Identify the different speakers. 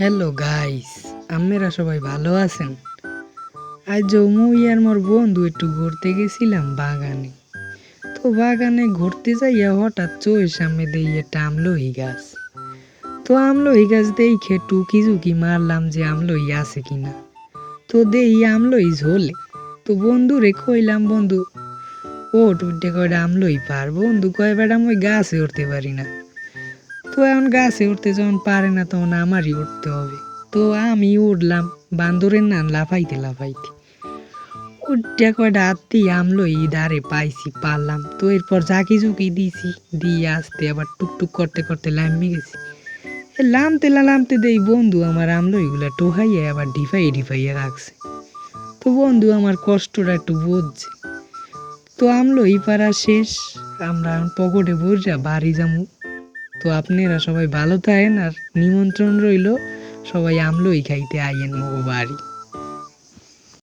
Speaker 1: Hello guys আপনারা সবাই ভালো আছেন? আজ মুই আর মোর বন্ধু একটু ঘুরতে গেছিলাম বাগানে। তো বাগানে ঘুরতে যাইয়া হঠাৎ চোখের সামনে দিয়ে একটা আমলই গাছ। তো আমলই গাছ দেখে টুকি ঝুঁকি মারলাম যে আমলই আছে কিনা। তো দেই আমলই ঝোলে। তো বন্ধু রে কইলাম, বন্ধু ও টুটে কয়টা আমলই পার? বন্ধু কয় বেড়া আমি গাছে উঠতে পারি না। তো এখন গাছে উঠতে যখন পারে না তখন আমারই উঠতে হবে। তো আমি উঠলাম, বান্দরের নান লাফাইতে লাফাইতে। উঠতে কয়টা আত্মি আমলো এই ধারে পাইছি, পারলাম। তো এরপর ঝাঁকি ঝুঁকি দিয়েছি দিয়ে আসতে আবার টুকটুক করতে করতে লামে গেছি। লামতে লামতে দেই বন্ধু আমার আমলো, এগুলা টোহাইয়ে আবার ডিফাই ডিফাইয়ে রাখছে। তো বন্ধু আমার কষ্টটা একটু বুঝছে। তো আমলো এই পাড়া শেষ, আমরা পকেটে বসে বাড়ি যাব তো আপনারা সবাই ভালো থাকেন আর নিমন্ত্রণ রইল সবাই আমলই খাইতে আইয়েন মগো বাড়ি